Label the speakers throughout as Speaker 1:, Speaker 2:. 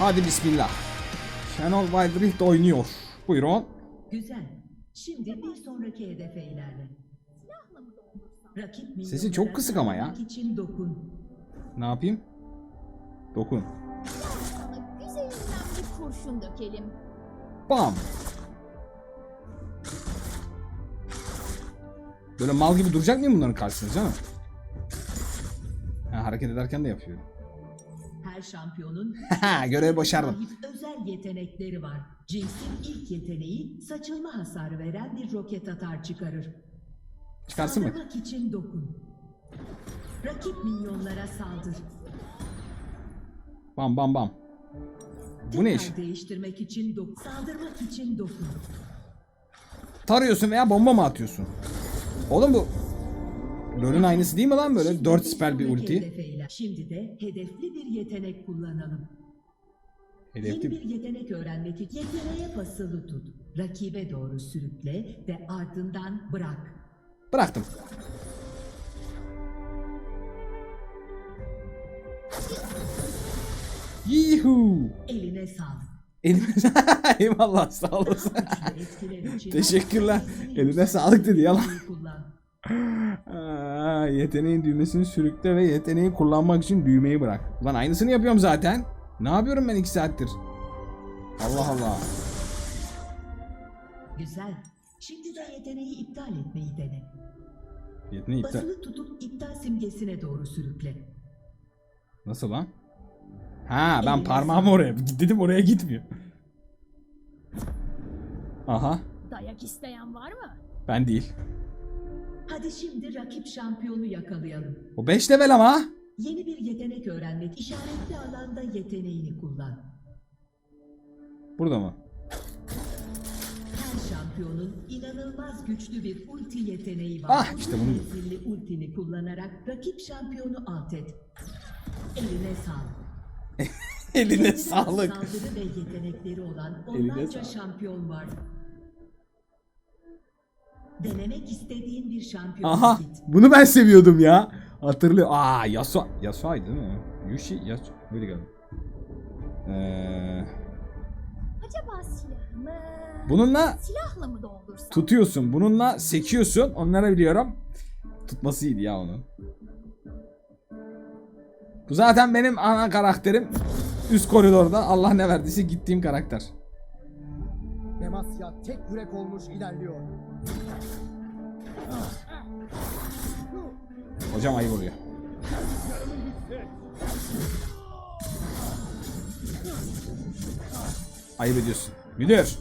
Speaker 1: Hadi bismillah. Şenol Wildricht oynuyor. Buyurun.
Speaker 2: Güzel. Şimdi bir sonraki hedefe ilerle. Rakip
Speaker 1: Sesi çok kısık ama ya.
Speaker 2: için dokun.
Speaker 1: Ne yapayım? Dokun.
Speaker 3: Sana güzelinden bir kurşun dökelim.
Speaker 1: Bam. Böyle mal gibi duracak mıyım bunların karşısında canım? Ha, hareket ederken de yapıyor.
Speaker 2: Her şampiyonun
Speaker 1: Görevi başardım.
Speaker 2: özel yetenekleri var. Jinx'in ilk yeteneği saçılma hasarı veren bir roket atar çıkarır.
Speaker 1: Çıkarsın mı?
Speaker 2: Saldırmak için dokun. Rakip minyonlara saldır.
Speaker 1: Bam bam bam. Bu ne
Speaker 2: Tekrar
Speaker 1: iş?
Speaker 2: değiştirmek için dokun. Saldırmak için dokun.
Speaker 1: Tarıyorsun veya bomba mı atıyorsun? Oğlum bu LoL'ün aynısı değil mi lan böyle?
Speaker 2: Şimdi
Speaker 1: 4
Speaker 2: bir
Speaker 1: spell bir ulti.
Speaker 2: Şimdi de hedefli bir yetenek kullanalım. Yeni
Speaker 1: Hedefli
Speaker 2: bir yetenek öğrenmek için yeteneğe basılı tut. Rakibe doğru sürükle ve ardından bırak.
Speaker 1: Bıraktım. Yuhu.
Speaker 2: Eline sağlık.
Speaker 1: Elime Eyvallah sağ olasın. Teşekkürler. Eline sağlık dedi yalan. Aa, yeteneğin düğmesini sürükle ve yeteneği kullanmak için düğmeyi bırak. Ulan aynısını yapıyorum zaten. Ne yapıyorum ben iki saattir? Allah Allah.
Speaker 2: Güzel. Şimdi de yeteneği iptal etmeyi dene.
Speaker 1: Yeteneği iptal.
Speaker 2: Basılı tutup iptal simgesine doğru sürükle.
Speaker 1: Nasıl lan? Ha ben
Speaker 2: Eline
Speaker 1: parmağımı oraya dedim oraya gitmiyor. Aha
Speaker 3: Dayak isteyen var mı?
Speaker 1: ben değil.
Speaker 2: Hadi şimdi rakip şampiyonu yakalayalım.
Speaker 1: O 5 level ama.
Speaker 2: Yeni bir yetenek öğrenmek işaretli alanda yeteneğini kullan.
Speaker 1: Burada mı?
Speaker 2: Her şampiyonun inanılmaz güçlü bir ulti yeteneği var.
Speaker 1: Ah, işte bunu-
Speaker 2: Menzilli ultini kullanarak rakip şampiyonu alt et. Eline sağlık.
Speaker 1: Eline sağlık.
Speaker 2: Saldırı ve yetenekleri olan
Speaker 1: Eline
Speaker 2: onlarca
Speaker 1: sağlık.
Speaker 2: şampiyon var. Denemek istediğin bir şampiyon
Speaker 1: Aha
Speaker 2: git.
Speaker 1: bunu ben seviyordum ya. Hatırlıyor. Aa Yasuo. Yasuo'ydu değil mi? Yushi Yasuo. Böyle geldi. Ee,
Speaker 3: Acaba silah mı?
Speaker 1: bununla
Speaker 3: Silahla mı doldursam?
Speaker 1: tutuyorsun. Bununla sekiyorsun. Onları biliyorum. Tutması iyiydi ya onun. Bu zaten benim ana karakterim. Üst koridorda Allah ne verdiyse gittiğim karakter.
Speaker 4: Demasya tek yürek olmuş ilerliyor.
Speaker 1: Hocam ayıp oluyor. Ayıp ediyorsun. Müdür.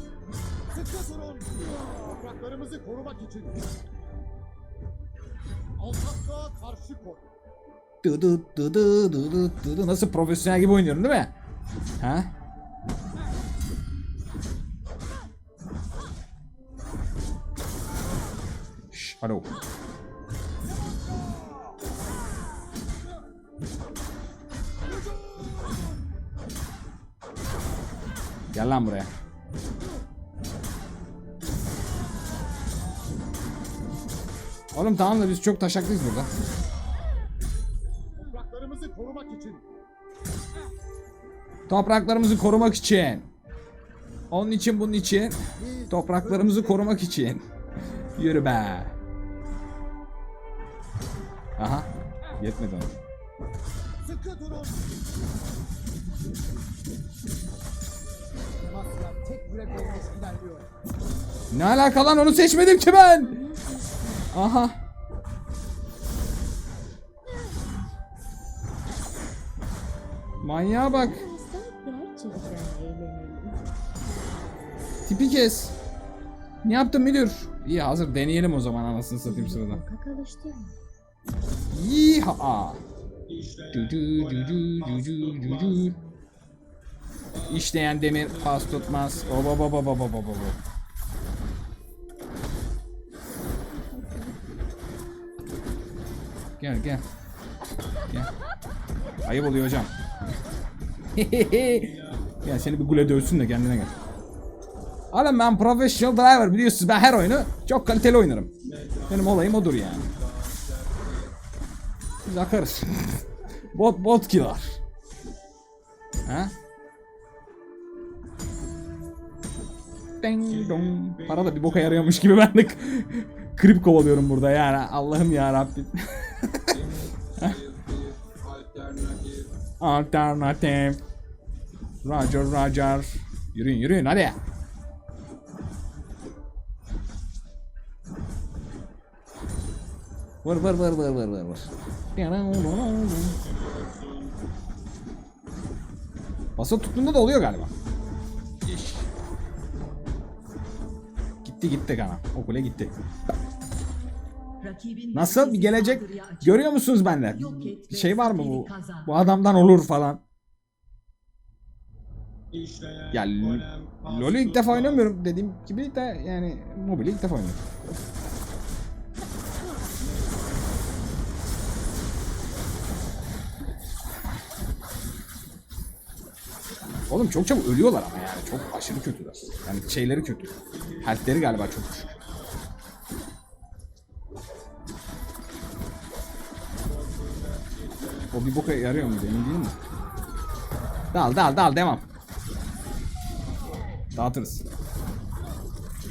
Speaker 4: Sıkı durun. Topraklarımızı korumak için. Alçaklığa karşı koy.
Speaker 1: Dı dı dı dı dı dı dı. Nasıl profesyonel gibi oynuyorum değil mi? Ha? Alo. Gel lan buraya. Oğlum tamam da biz çok taşaklıyız burada.
Speaker 4: Topraklarımızı korumak için.
Speaker 1: Topraklarımızı korumak için. Onun için bunun için. Topraklarımızı korumak için. Yürü be. Aha. Yetmedi ona.
Speaker 4: Sıkı durun.
Speaker 1: Ne alaka lan onu seçmedim ki ben. Aha. Manyağa bak. Tipi kes. Ne yaptın müdür? İyi hazır deneyelim o zaman anasını satayım sırada. Yiha. İşleyen demir pas tutmaz. Oba baba baba baba baba. Gel gel. Gel. Ayıp oluyor hocam. gel seni bir gule dövsün de kendine gel. Oğlum ben professional driver biliyorsunuz ben her oyunu çok kaliteli oynarım. Benim olayım odur yani. Biz akarız. bot bot ki var. Ha? Ding dong. Para da bir boka yarıyormuş gibi ben de krip kovalıyorum burada yani Allah'ım ya Rabbim. Alternatif. Roger Roger. Yürüyün yürüyün hadi. Vur vur vur vur vur vur vur. Basa tuttuğunda da oluyor galiba. İş. Gitti gitti kana. O kule gitti. Nasıl bir gelecek görüyor musunuz bende? Bir şey var mı bu? Bu adamdan olur falan. Ya LoL'ü ilk defa oynamıyorum dediğim gibi de yani mobili ilk defa oynuyorum. Oğlum çok çabuk ölüyorlar ama yani çok aşırı kötüler. Yani şeyleri kötü. Health'leri galiba çok düşük. O bir boka yarıyor mu emin değil mi? Dal dal dal devam. Dağıtırız.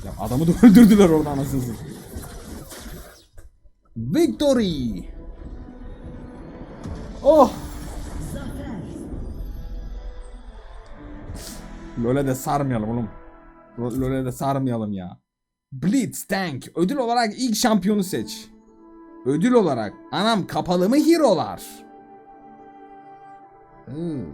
Speaker 1: Ya adamı da öldürdüler orada anasını. Victory. Oh. LoL'e de sarmayalım oğlum. LoL'e de sarmayalım ya. Blitz Tank. Ödül olarak ilk şampiyonu seç. Ödül olarak. Anam kapalı mı hero'lar? Hı.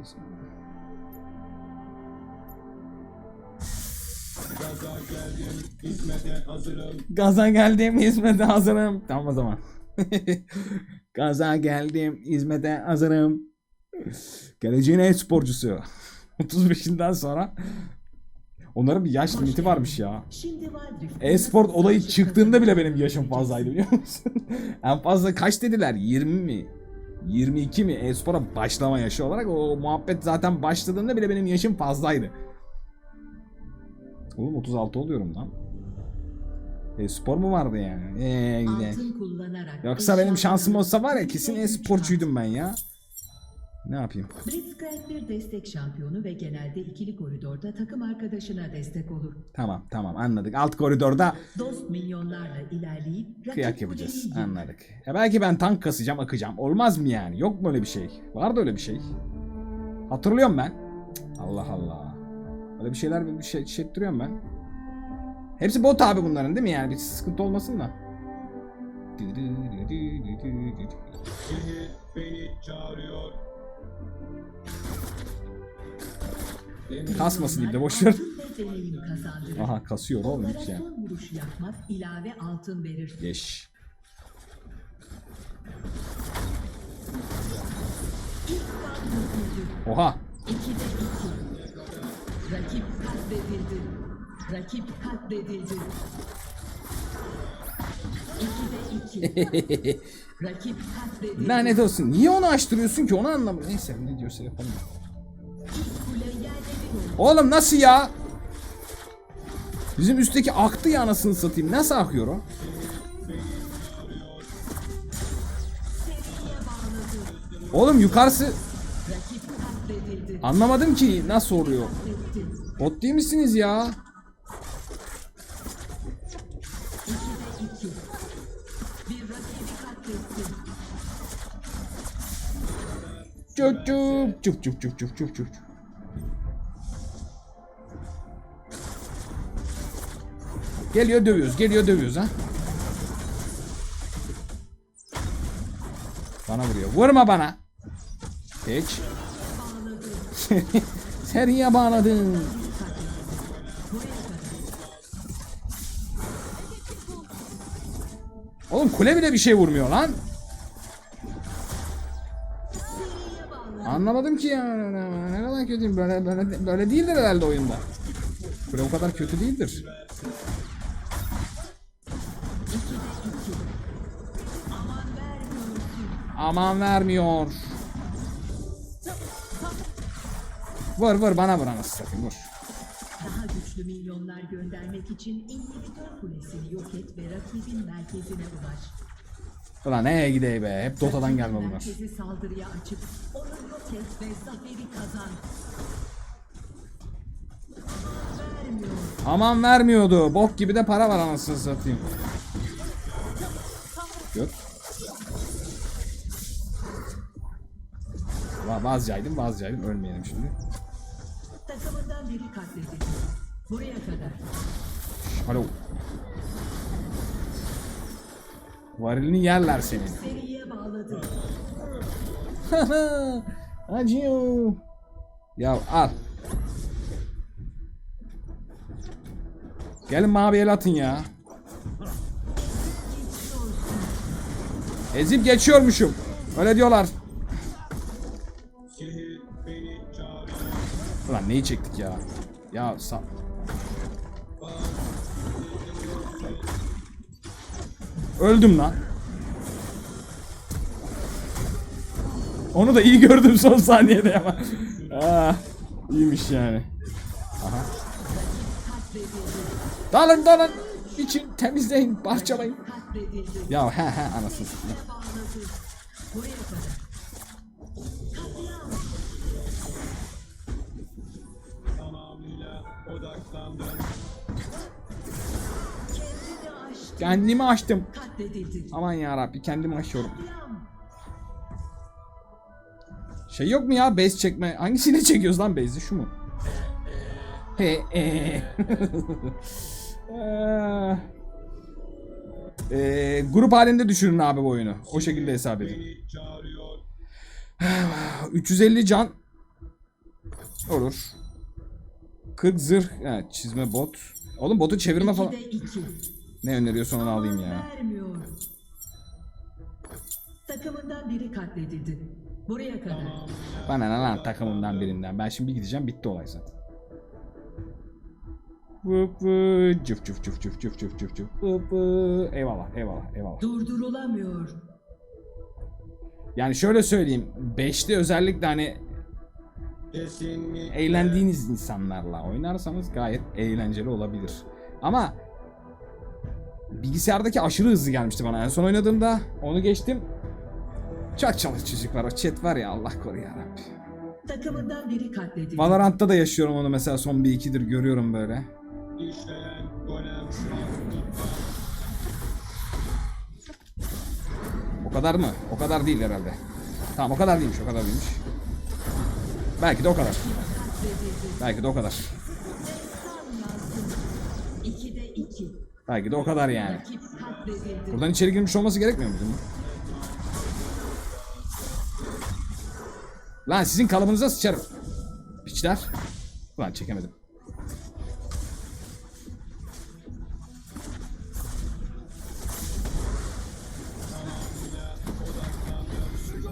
Speaker 1: Gaza geldim hizmete hazırım. Tamam o zaman. Gaza geldim hizmete hazırım. Geleceğin e-sporcusu. 35'inden sonra onların bir yaş limiti varmış ya. E-sport olayı çıktığında bile benim yaşım fazlaydı biliyor musun? en fazla kaç dediler? 20 mi? 22 mi? E-spora başlama yaşı olarak o muhabbet zaten başladığında bile benim yaşım fazlaydı. Oğlum 36 oluyorum lan. E-spor mu vardı yani?
Speaker 2: Kullanarak
Speaker 1: Yoksa benim şansım olsa var ya kesin e-sporcuydum ben ya. Ne yapayım?
Speaker 2: Blitzcrank bir destek şampiyonu ve genelde ikili koridorda takım arkadaşına destek olur.
Speaker 1: Tamam tamam anladık. Alt koridorda
Speaker 2: Dost milyonlarla ilerleyip rakip
Speaker 1: kıyak yapacağız.
Speaker 2: kuleyi.
Speaker 1: Anladık. Ya belki ben tank kasacağım akacağım. Olmaz mı yani? Yok mu öyle bir şey? Var da öyle bir şey. Hatırlıyorum ben. Cık, Allah Allah. Öyle bir şeyler bir şey çektiriyorum ben. Hepsi bot abi bunların değil mi yani? Bir sıkıntı olmasın da.
Speaker 5: beni çağırıyor.
Speaker 1: Kasmasın gibi de boş ver.
Speaker 2: Altın ve deneyim kazandırır.
Speaker 1: Aha kasıyor oğlum hiç
Speaker 2: vuruşu yapmak ilave altın verir.
Speaker 1: Geç. Oha.
Speaker 2: İkide iki. Rakip katledildi. Rakip katledildi.
Speaker 1: Lanet olsun. Niye onu açtırıyorsun ki? Onu anlamadım. Neyse ne diyorsa yapalım. Oğlum nasıl ya? Bizim üstteki aktı ya anasını satayım. Nasıl akıyor o? Oğlum yukarısı anlamadım ki nasıl oluyor. Bot değil misiniz ya? Çuk çuk çuk çuk çuk çuk çuk çuk. Geliyor dövüyoruz, geliyor dövüyoruz ha. Bana vuruyor. Vurma bana. Geç. Seriye bağladın. Oğlum kule bile bir şey vurmuyor lan. Anlamadım ki ya. Ne kadar kötüyüm. Böyle, böyle, böyle değildir herhalde oyunda. Kule o kadar kötü değildir.
Speaker 2: Aman
Speaker 1: vermiyor. Vur vur bana vur anasını satayım vur.
Speaker 2: Daha güçlü milyonlar göndermek için inhibitör kulesini yok et ve rakibin merkezine ulaş.
Speaker 1: Ulan neye gideyim be. Hep Dota'dan gelme bunlar.
Speaker 2: Merkezi saldırıya açıp onu et ve zaferi kazan. Vermiyor.
Speaker 1: Aman vermiyordu. Bok gibi de para var anasını satayım. Yok. Va- Vazcaydım vazcaydım ölmeyelim şimdi.
Speaker 2: Takımından biri katledildi. Buraya kadar.
Speaker 1: Alo. Varilini yerler senin.
Speaker 2: Seriye bağladı.
Speaker 1: Acıyor. Ya al. Gelin mavi el atın ya. Ezip geçiyormuşum. Öyle diyorlar. Ulan neyi çektik ya? Ya sa... Öldüm lan. Onu da iyi gördüm son saniyede ama. ah, iyiymiş yani. Aha. Dalın dalın. İçin temizleyin, parçalayın. Ya he he anasını satayım. Kendimi açtım. Aman ya Rabbi kendimi aşıyorum. Şey yok mu ya base çekme? Hangisini çekiyoruz lan base'i? Şu mu? He e. Eee, Eee, grup halinde düşürün abi bu oyunu. O şekilde hesap edin. 350 can olur. 40 zırh, ha, çizme bot. Oğlum botu çevirme falan.
Speaker 2: 2'de 2.
Speaker 1: Ne öneriyorsun onu alayım ya.
Speaker 2: Takımından biri katledildi. Buraya kadar.
Speaker 1: Bana ne lan takımımdan birinden. Ben şimdi bir gideceğim bitti olay zaten. Vıp vı, cıf cıf cıf cıf cıf cıf cıf cıf vıp vı. Eyvallah eyvallah eyvallah.
Speaker 2: Durdurulamıyor.
Speaker 1: Yani şöyle söyleyeyim. 5'te özellikle hani eğlendiğiniz insanlarla oynarsanız gayet eğlenceli olabilir. Ama bilgisayardaki aşırı hızlı gelmişti bana en son oynadığımda. Onu geçtim. Çok çalış çocuklar. O chat var ya Allah koru ya Rabbi.
Speaker 2: Takımından biri katledildi.
Speaker 1: Valorant'ta da yaşıyorum onu mesela son bir ikidir görüyorum böyle. O kadar mı? O kadar değil herhalde. Tamam o kadar değilmiş o kadar değilmiş. Belki de o kadar. Belki de o kadar.
Speaker 2: 2'de 2.
Speaker 1: Belki de o kadar yani. Buradan içeri girmiş olması gerekmiyor mu? Lan sizin kalıbınıza sıçarım. Piçler. Ulan çekemedim.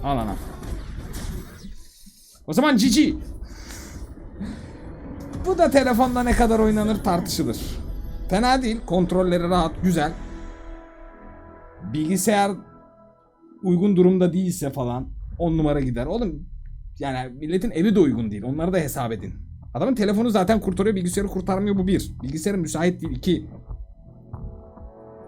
Speaker 1: Al ana. O zaman cici. Bu da telefonda ne kadar oynanır tartışılır. Fena değil. Kontrolleri rahat, güzel. Bilgisayar uygun durumda değilse falan 10 numara gider. Oğlum yani milletin evi de uygun değil. Onları da hesap edin. Adamın telefonu zaten kurtarıyor, bilgisayarı kurtarmıyor bu bir. Bilgisayarı müsait değil iki.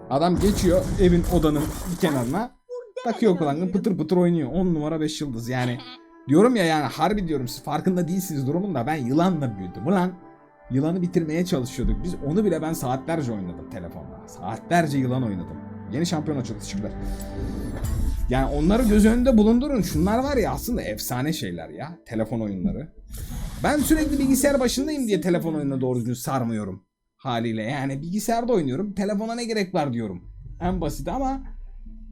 Speaker 1: Adam geçiyor evin odanın bir kenarına. Takıyor kulağını pıtır pıtır oynuyor. 10 numara 5 yıldız yani. Diyorum ya yani harbi diyorum siz farkında değilsiniz durumunda ben yılanla büyüdüm ulan. Yılanı bitirmeye çalışıyorduk. Biz onu bile ben saatlerce oynadım telefonda. Saatlerce yılan oynadım. Yeni şampiyon açıldı teşekkürler. Yani onları göz önünde bulundurun. Şunlar var ya aslında efsane şeyler ya. Telefon oyunları. Ben sürekli bilgisayar başındayım diye telefon oyununa doğru düzgün sarmıyorum. Haliyle yani bilgisayarda oynuyorum. Telefona ne gerek var diyorum. En basit ama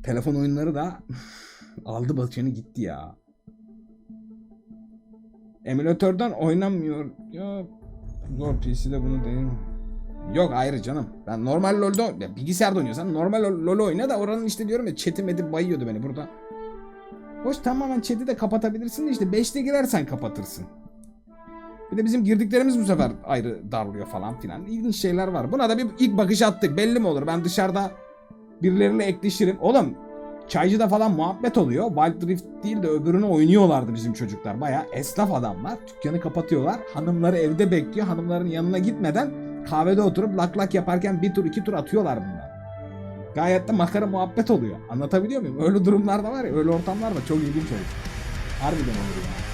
Speaker 1: telefon oyunları da aldı başını gitti ya. Emülatörden oynamıyor. Ya zor PC'de bunu mi? Yok ayrı canım. Ben normal LoL'de ya bilgisayarda oynuyorsan normal LoL oyna da oranın işte diyorum ya chat'im edip bayıyordu beni burada. Hoş tamamen chat'i de kapatabilirsin de işte 5'te girersen kapatırsın. Bir de bizim girdiklerimiz bu sefer ayrı darlıyor falan filan. İlginç şeyler var. Buna da bir ilk bakış attık. Belli mi olur? Ben dışarıda birileriyle ekleşirim. Oğlum çaycıda falan muhabbet oluyor. Wild Rift değil de öbürünü oynuyorlardı bizim çocuklar. Baya esnaf adamlar. Dükkanı kapatıyorlar. Hanımları evde bekliyor. Hanımların yanına gitmeden kahvede oturup lak lak yaparken bir tur iki tur atıyorlar bunlar. Gayet de makara muhabbet oluyor. Anlatabiliyor muyum? Öyle durumlar da var ya. Öyle ortamlar da çok ilginç olur. Harbiden olur ya.